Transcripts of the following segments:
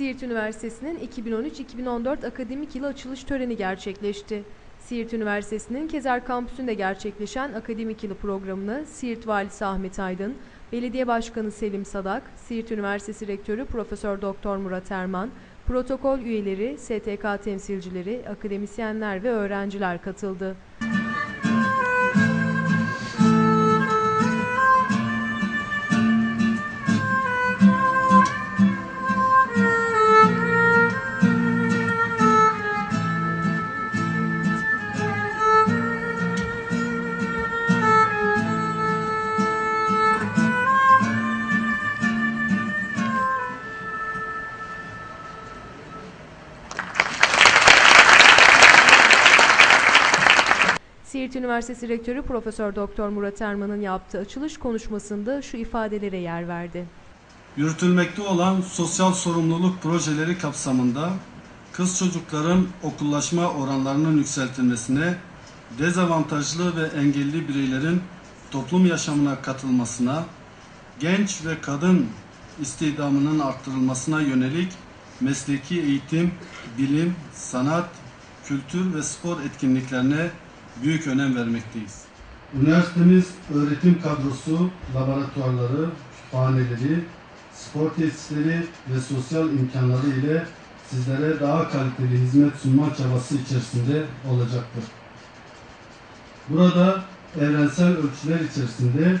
Siirt Üniversitesi'nin 2013-2014 akademik yılı açılış töreni gerçekleşti. Siirt Üniversitesi'nin Kezer Kampüsü'nde gerçekleşen akademik yılı programını Siirt Valisi Ahmet Aydın, Belediye Başkanı Selim Sadak, Siirt Üniversitesi Rektörü Profesör Doktor Murat Erman, protokol üyeleri, STK temsilcileri, akademisyenler ve öğrenciler katıldı. Üniversitesi Rektörü Profesör Doktor Murat Erman'ın yaptığı açılış konuşmasında şu ifadelere yer verdi. Yürütülmekte olan sosyal sorumluluk projeleri kapsamında kız çocukların okullaşma oranlarının yükseltilmesine, dezavantajlı ve engelli bireylerin toplum yaşamına katılmasına, genç ve kadın istihdamının arttırılmasına yönelik mesleki eğitim, bilim, sanat, kültür ve spor etkinliklerine büyük önem vermekteyiz. Üniversitemiz öğretim kadrosu, laboratuvarları, kütüphaneleri, spor tesisleri ve sosyal imkanları ile sizlere daha kaliteli hizmet sunma çabası içerisinde olacaktır. Burada evrensel ölçüler içerisinde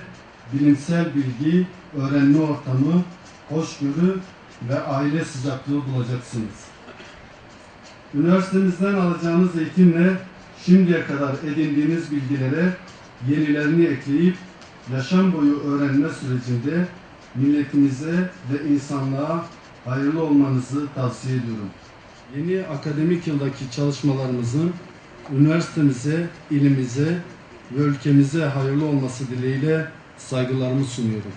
bilimsel bilgi, öğrenme ortamı, hoşgörü ve aile sıcaklığı bulacaksınız. Üniversitemizden alacağınız eğitimle şimdiye kadar edindiğiniz bilgilere yenilerini ekleyip yaşam boyu öğrenme sürecinde milletimize ve insanlığa hayırlı olmanızı tavsiye ediyorum. Yeni akademik yıldaki çalışmalarımızın üniversitemize, ilimize ve ülkemize hayırlı olması dileğiyle saygılarımı sunuyorum.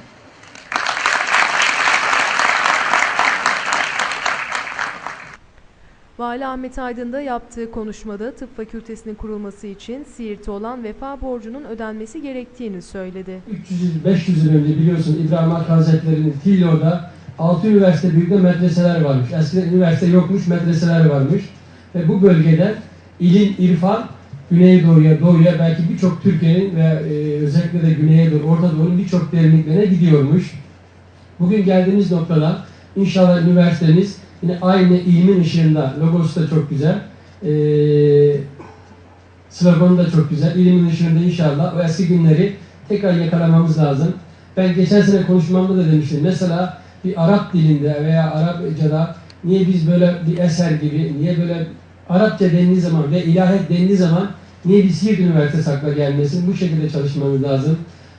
Vali Ahmet Aydın da yaptığı konuşmada tıp fakültesinin kurulması için Siirt'e olan vefa borcunun ödenmesi gerektiğini söyledi. 300 yıl, 500 yıl önce biliyorsun İbrahim Hakkı Hazretleri'nin Tillo'da 6 üniversite büyüklüğünde medreseler varmış. Eskiden üniversite yokmuş, medreseler varmış. Ve bu bölgeden ilim, irfan Güneydoğu'ya, Doğu'ya belki birçok Türkiye'nin ve e, özellikle de Güney'e doğru, Orta Doğu'nun birçok derinliklerine gidiyormuş. Bugün geldiğimiz noktada inşallah üniversitemiz yine aynı ilmin ışığında, logosu da çok güzel. Ee, sloganı da çok güzel. İlmin ışığında inşallah o eski günleri tekrar yakalamamız lazım. Ben geçen sene konuşmamda da demiştim. Mesela bir Arap dilinde veya Arapçada niye biz böyle bir eser gibi, niye böyle Arapça dendiği zaman ve ilahiyat dendiği zaman niye bir Siirt Üniversitesi akla gelmesin? Bu şekilde çalışmamız lazım.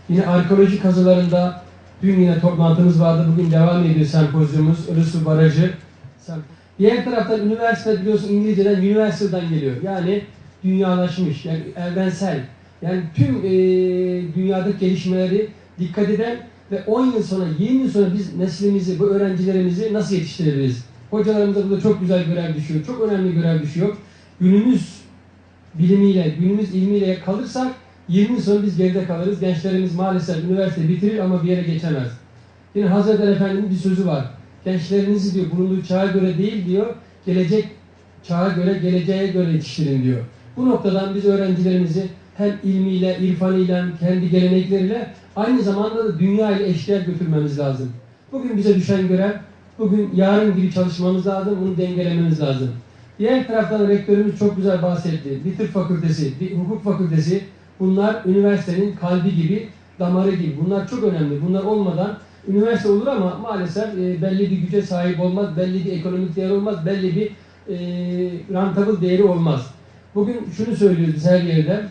Yine arkeoloji kazılarında dün yine toplantımız vardı. Bugün devam ediyor sempozyumumuz. Ilısu Barajı. Diğer taraftan üniversite biliyorsun İngilizceden üniversiteden geliyor. Yani dünyalaşmış, yani evrensel. Yani tüm e, dünyadaki gelişmeleri dikkat eden ve 10 yıl sonra, 20 yıl sonra biz neslimizi, bu öğrencilerimizi nasıl yetiştirebiliriz? Hocalarımıza burada çok güzel görev düşüyor, çok önemli görev düşüyor. Günümüz bilimiyle, günümüz ilmiyle kalırsak 20 yıl sonra biz geride kalırız. Gençlerimiz maalesef üniversite bitirir ama bir yere geçemez. Yine Hazreti Efendimiz'in bir sözü var. Gençlerinizi diyor bulunduğu çağa göre değil diyor, gelecek çağa göre, geleceğe göre yetiştirin diyor. Bu noktadan biz öğrencilerimizi hem ilmiyle, irfanıyla, kendi gelenekleriyle aynı zamanda da dünya ile eşdeğer götürmemiz lazım. Bugün bize düşen görev, bugün yarın gibi çalışmamız lazım, bunu dengelememiz lazım. Diğer taraftan rektörümüz çok güzel bahsetti. Bir tıp fakültesi, bir hukuk fakültesi, bunlar üniversitenin kalbi gibi, damarı gibi. Bunlar çok önemli. Bunlar olmadan üniversite olur ama maalesef e, belli bir güce sahip olmaz, belli bir ekonomik değer olmaz, belli bir e, rentable değeri olmaz. Bugün şunu söylüyoruz her yerde.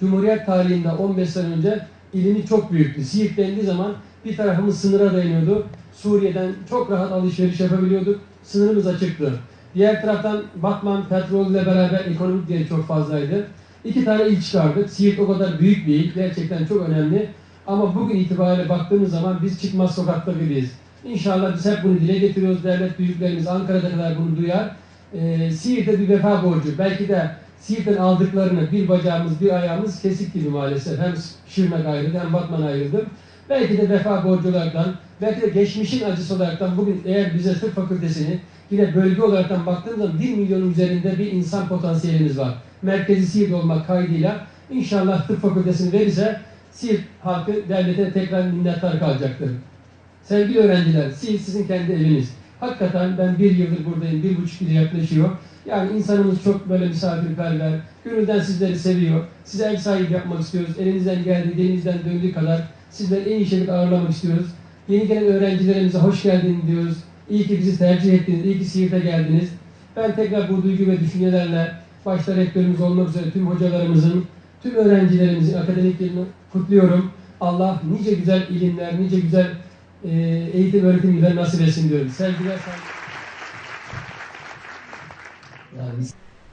Cumhuriyet tarihinde 15 sene önce ilimi çok büyüktü. Siirt dendiği zaman bir tarafımız sınıra dayanıyordu. Suriye'den çok rahat alışveriş yapabiliyorduk. Sınırımız açıktı. Diğer taraftan Batman petrol ile beraber ekonomik değeri çok fazlaydı. İki tane il çıkardık. Siirt o kadar büyük bir il. Gerçekten çok önemli. Ama bugün itibariyle baktığımız zaman biz çıkmaz sokakta gibiyiz. İnşallah biz hep bunu dile getiriyoruz. Devlet büyüklerimiz Ankara'da kadar bunu duyar. Ee, Siirt'e bir vefa borcu. Belki de Siirt'ten aldıklarını bir bacağımız bir ayağımız kesik gibi maalesef. Hem Şırnak ayrıldı hem Batman ayrıldı. Belki de vefa borculardan Belki de geçmişin acısı olaraktan bugün eğer bize tıp fakültesini yine bölge olaraktan baktığımız zaman 1 milyonun üzerinde bir insan potansiyelimiz var. Merkezi Siirt olmak kaydıyla inşallah tıp fakültesini verirse Siirt halkı devlete tekrar minnettar kalacaktır. Sevgili öğrenciler, Siirt sizin kendi eviniz. Hakikaten ben bir yıldır buradayım, bir buçuk yıl yaklaşıyor. Yani insanımız çok böyle misafirperver, gönülden sizleri seviyor. Size ev sahibi yapmak istiyoruz. Elinizden geldiği, dilinizden döndüğü kadar sizleri en iyi şekilde ağırlamak istiyoruz. Yeni gelen öğrencilerimize hoş geldin diyoruz. İyi ki bizi tercih ettiniz, iyi ki Siirt'e geldiniz. Ben tekrar bu duygu ve düşüncelerle başta rektörümüz olmak üzere tüm hocalarımızın, tüm öğrencilerimizin akademik yılını kutluyorum. Allah nice güzel ilimler, nice güzel e, eğitim öğretim yılları nasip etsin diyorum. Sevgiler, saygılar.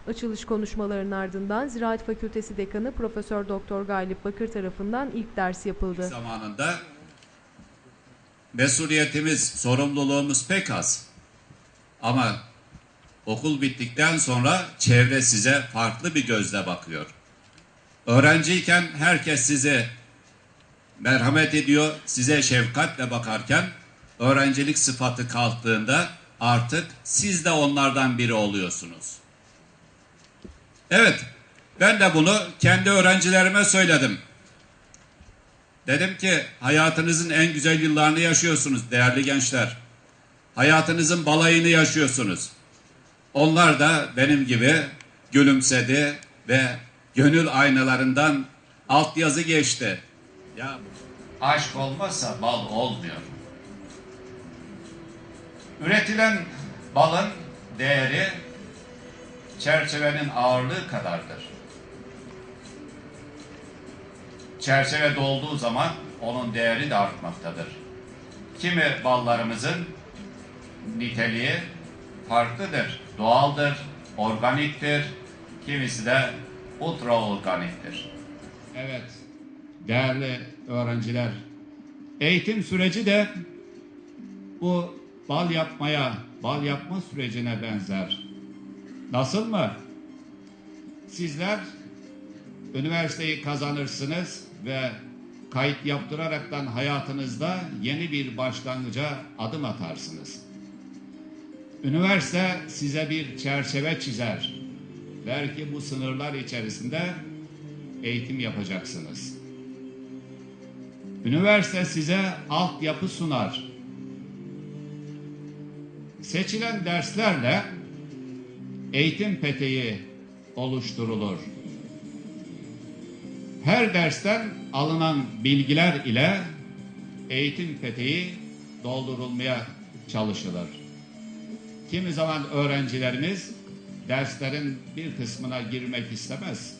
Açılış konuşmalarının ardından Ziraat Fakültesi Dekanı Profesör Doktor Galip Bakır tarafından ilk ders yapıldı. zamanında mesuliyetimiz, sorumluluğumuz pek az. Ama okul bittikten sonra çevre size farklı bir gözle bakıyor. Öğrenciyken herkes size merhamet ediyor, size şefkatle bakarken öğrencilik sıfatı kalktığında artık siz de onlardan biri oluyorsunuz. Evet, ben de bunu kendi öğrencilerime söyledim. Dedim ki hayatınızın en güzel yıllarını yaşıyorsunuz değerli gençler. Hayatınızın balayını yaşıyorsunuz. Onlar da benim gibi gülümsedi ve gönül aynalarından altyazı geçti. Ya aşk olmazsa bal olmuyor. Üretilen balın değeri çerçevenin ağırlığı kadardır. çerçeve dolduğu zaman onun değeri de artmaktadır. Kimi ballarımızın niteliği farklıdır, doğaldır, organiktir, kimisi de ultraorganiktir. Evet, değerli öğrenciler, eğitim süreci de bu bal yapmaya, bal yapma sürecine benzer. Nasıl mı? Sizler üniversiteyi kazanırsınız ve kayıt yaptıraraktan hayatınızda yeni bir başlangıca adım atarsınız. Üniversite size bir çerçeve çizer. Belki bu sınırlar içerisinde eğitim yapacaksınız. Üniversite size altyapı sunar. Seçilen derslerle eğitim peteği oluşturulur. Her dersten alınan bilgiler ile eğitim peteği doldurulmaya çalışılır. Kimi zaman öğrencilerimiz derslerin bir kısmına girmek istemez.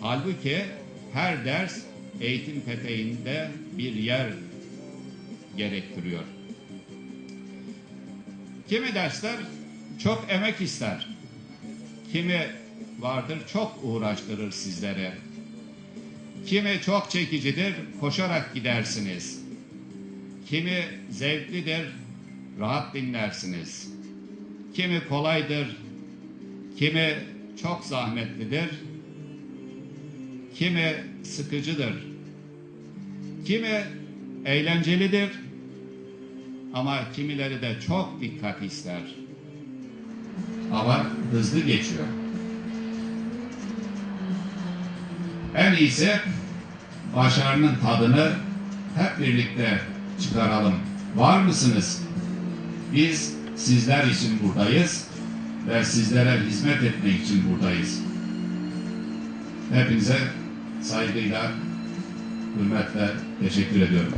Halbuki her ders eğitim peteğinde bir yer gerektiriyor. Kimi dersler çok emek ister. Kimi vardır çok uğraştırır sizleri. Kimi çok çekicidir, koşarak gidersiniz. Kimi zevklidir, rahat dinlersiniz. Kimi kolaydır, kimi çok zahmetlidir, kimi sıkıcıdır. Kimi eğlencelidir ama kimileri de çok dikkat ister. Ama hızlı geçiyor. En iyisi başarının tadını hep birlikte çıkaralım. Var mısınız? Biz sizler için buradayız ve sizlere hizmet etmek için buradayız. Hepinize saygıyla, hürmetle teşekkür ediyorum.